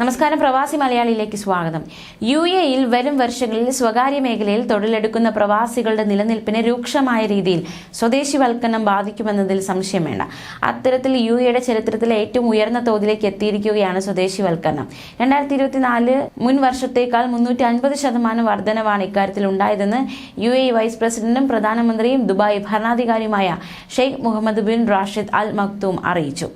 നമസ്കാരം പ്രവാസി മലയാളിയിലേക്ക് സ്വാഗതം. യു എയിൽ വരും വർഷങ്ങളിൽ സ്വകാര്യ മേഖലയിൽ തൊഴിലെടുക്കുന്ന പ്രവാസികളുടെ നിലനിൽപ്പിനെ രൂക്ഷമായ രീതിയിൽ സ്വദേശിവൽക്കരണം ബാധിക്കുമെന്നതിൽ സംശയം വേണ്ട. അത്തരത്തിൽ യു എയുടെ ചരിത്രത്തിലെ ഏറ്റവും ഉയർന്ന തോതിലേക്ക് എത്തിയിരിക്കുകയാണ് സ്വദേശിവൽക്കരണം. രണ്ടായിരത്തി ഇരുപത്തിനാല് മുൻ വർഷത്തേക്കാൾ മുന്നൂറ്റി അൻപത് ശതമാനം വർധനവാണ് ഇക്കാര്യത്തിൽ ഉണ്ടായതെന്ന് യു എ വൈസ് പ്രസിഡന്റും പ്രധാനമന്ത്രിയും Dubai ഭരണാധികാരിയുമായ sheikh Mohammed bin Rashid Al Maktoum അറിയിച്ചു.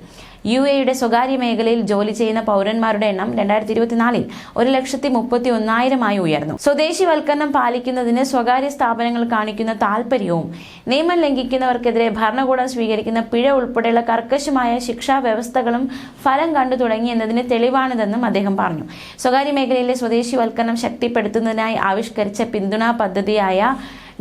യു എയുടെ സ്വകാര്യ മേഖലയിൽ ജോലി ചെയ്യുന്ന പൗരന്മാരുടെ എണ്ണം രണ്ടായിരത്തി ഇരുപത്തിനാലിൽ ഒരു ലക്ഷത്തി മുപ്പത്തി ഒന്നായിരമായി ഉയർന്നു. സ്വദേശിവൽക്കരണം പാലിക്കുന്നതിന് സ്വകാര്യ സ്ഥാപനങ്ങൾ കാണിക്കുന്ന താൽപര്യവും നിയമം ലംഘിക്കുന്നവർക്കെതിരെ ഭരണകൂടം സ്വീകരിക്കുന്ന പിഴ ഉൾപ്പെടെയുള്ള കർക്കശമായ ശിക്ഷാ വ്യവസ്ഥകളും ഫലം കണ്ടു തുടങ്ങി എന്നതിന് തെളിവാണിതെന്നും അദ്ദേഹം പറഞ്ഞു. സ്വകാര്യ മേഖലയിലെ സ്വദേശിവൽക്കരണം ശക്തിപ്പെടുത്തുന്നതിനായി ആവിഷ്കരിച്ച പിന്തുണാ പദ്ധതിയായ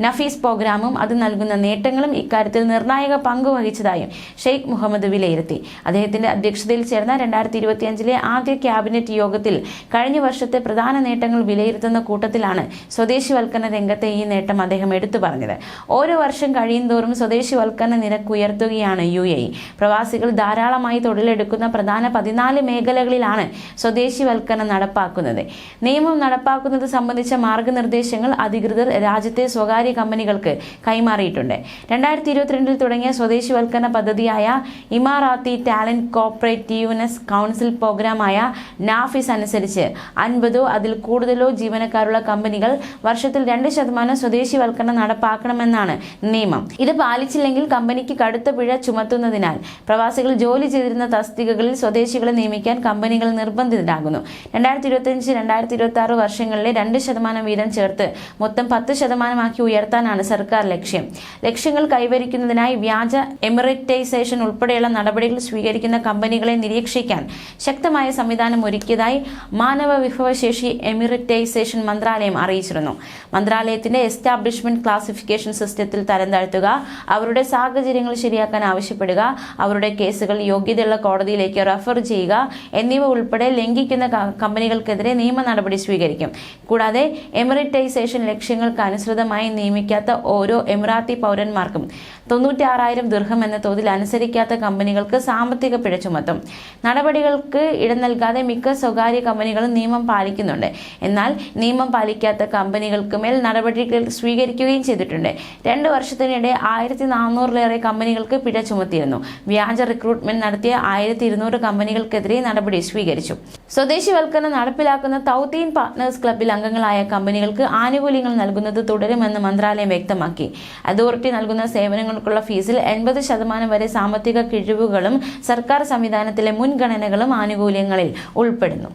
നഫീസ് പ്രോഗ്രാമും അത് നൽകുന്ന നേട്ടങ്ങളും ഇക്കാര്യത്തിൽ നിർണായക പങ്ക് വഹിച്ചതായും ഷെയ്ഖ് മുഹമ്മദ് വിലയിരുത്തി. അദ്ദേഹത്തിന്റെ അധ്യക്ഷതയിൽ ചേർന്ന രണ്ടായിരത്തി ഇരുപത്തിയഞ്ചിലെ ആദ്യ ക്യാബിനറ്റ് യോഗത്തിൽ കഴിഞ്ഞ വർഷത്തെ പ്രധാന നേട്ടങ്ങൾ വിലയിരുത്തുന്ന കൂട്ടത്തിലാണ് സ്വദേശിവൽക്കരണ രംഗത്തെ ഈ നേട്ടം അദ്ദേഹം എടുത്തു പറഞ്ഞത്. ഓരോ വർഷം കഴിയുന്തോറും സ്വദേശിവൽക്കരണ നിരക്ക് ഉയർത്തുകയാണ് യു എ പ്രവാസികൾ ധാരാളമായി തൊഴിലെടുക്കുന്ന പ്രധാന പതിനാല് മേഖലകളിലാണ് സ്വദേശിവൽക്കരണം നടപ്പാക്കുന്നത്. നിയമം നടപ്പാക്കുന്നത് സംബന്ധിച്ച മാർഗനിർദ്ദേശങ്ങൾ അധികൃതർ രാജ്യത്തെ സ്വകാര്യ സ്വകാര്യ കമ്പനികൾക്ക് കൈമാറിയിട്ടുണ്ട്. രണ്ടായിരത്തി ഇരുപത്തിരണ്ടിൽ തുടങ്ങിയ സ്വദേശിവൽക്കരണ പദ്ധതിയായ ഇമാറാത്തി ടാലന്റ് കോപ്പറേറ്റീവ്നെസ് കൗൺസിൽ പ്രോഗ്രാമായ നാഫിസ് അനുസരിച്ച് അൻപതോ അതിൽ കൂടുതലോ ജീവനക്കാരുള്ള കമ്പനികൾ വർഷത്തിൽ രണ്ട് ശതമാനം സ്വദേശിവൽക്കരണം നടപ്പാക്കണമെന്നാണ് നിയമം. ഇത് പാലിച്ചില്ലെങ്കിൽ കമ്പനിക്ക് കടുത്ത പിഴ ചുമത്തുന്നതിനാൽ പ്രവാസികൾ ജോലി ചെയ്തിരുന്ന തസ്തികകളിൽ സ്വദേശികളെ നിയമിക്കാൻ കമ്പനികൾ നിർബന്ധിതരാകുന്നു. രണ്ടായിരത്തി ഇരുപത്തിയഞ്ച് രണ്ടായിരത്തി ഇരുപത്തി ആറ് വർഷങ്ങളിലെ രണ്ട് ശതമാനം വീതം ചേർത്ത് മൊത്തം പത്ത് ശതമാനമാക്കി ഉയർത്താനാണ് സർക്കാർ ലക്ഷ്യം. ലക്ഷ്യങ്ങൾ കൈവരിക്കുന്നതിനായി വ്യാജ എമിറേറ്റൈസേഷൻ ഉൾപ്പെടെയുള്ള നടപടികൾ സ്വീകരിക്കുന്ന കമ്പനികളെ നിരീക്ഷിക്കാൻ ശക്തമായ സംവിധാനം ഒരുക്കിയതായി മാനവ വിഭവശേഷി എമിറേറ്റൈസേഷൻ മന്ത്രാലയം അറിയിച്ചിരുന്നു. മന്ത്രാലയത്തിന്റെ എസ്റ്റാബ്ലിഷ്മെന്റ് ക്ലാസിഫിക്കേഷൻ സിസ്റ്റത്തിൽ തരം താഴ്ത്തുക അവരുടെ സാഹചര്യങ്ങൾ ശരിയാക്കാൻ ആവശ്യപ്പെടുക അവരുടെ കേസുകൾ യോഗ്യതയുള്ള കോടതിയിലേക്ക് റഫർ ചെയ്യുക എന്നിവ ഉൾപ്പെടെ ലംഘിക്കുന്ന കമ്പനികൾക്കെതിരെ നിയമ നടപടി സ്വീകരിക്കും. കൂടാതെ എമിറേറ്റൈസേഷൻ ലക്ഷ്യങ്ങൾക്ക് അനുസൃതമായി നിയമിക്കാത്ത ഓരോ എമിറാത്തി പൗരന്മാർക്കും തൊണ്ണൂറ്റി ആറായിരം ദീർഘം എന്ന തോതിൽ അനുസരിക്കാത്ത കമ്പനികൾക്ക് സാമ്പത്തിക പിഴ ചുമത്തും. നടപടികൾക്ക് ഇടം നൽകാതെ മിക്ക സ്വകാര്യ കമ്പനികളും നിയമം പാലിക്കുന്നുണ്ട്. എന്നാൽ നിയമം പാലിക്കാത്ത കമ്പനികൾക്ക് മേൽ നടപടികൾ സ്വീകരിക്കുകയും ചെയ്തിട്ടുണ്ട്. രണ്ട് വർഷത്തിനിടെ ആയിരത്തി നാനൂറിലേറെ കമ്പനികൾക്ക് പിഴ ചുമത്തിയിരുന്നു. വ്യാജ റിക്രൂട്ട്മെന്റ് നടത്തിയ ആയിരത്തി ഇരുന്നൂറ് കമ്പനികൾക്കെതിരെ നടപടി സ്വീകരിച്ചു. സ്വദേശിവൽക്കരണം നടപ്പിലാക്കുന്ന തൗത്തീൻ പാർട്ട്നേഴ്സ് ക്ലബിൽ അംഗങ്ങളായ കമ്പനികൾക്ക് ആനുകൂല്യങ്ങൾ നൽകുന്നത് തുടരുമെന്ന് മന്ത്രാലയം വ്യക്തമാക്കി. അതോറിറ്റി നൽകുന്ന സേവനങ്ങൾക്കുള്ള ഫീസിൽ എൺപത് ശതമാനം വരെ സാമ്പത്തിക കിഴിവുകളും സർക്കാർ സംവിധാനത്തിലെ മുൻഗണനകളും ആനുകൂല്യങ്ങളിൽ ഉൾപ്പെടുന്നു.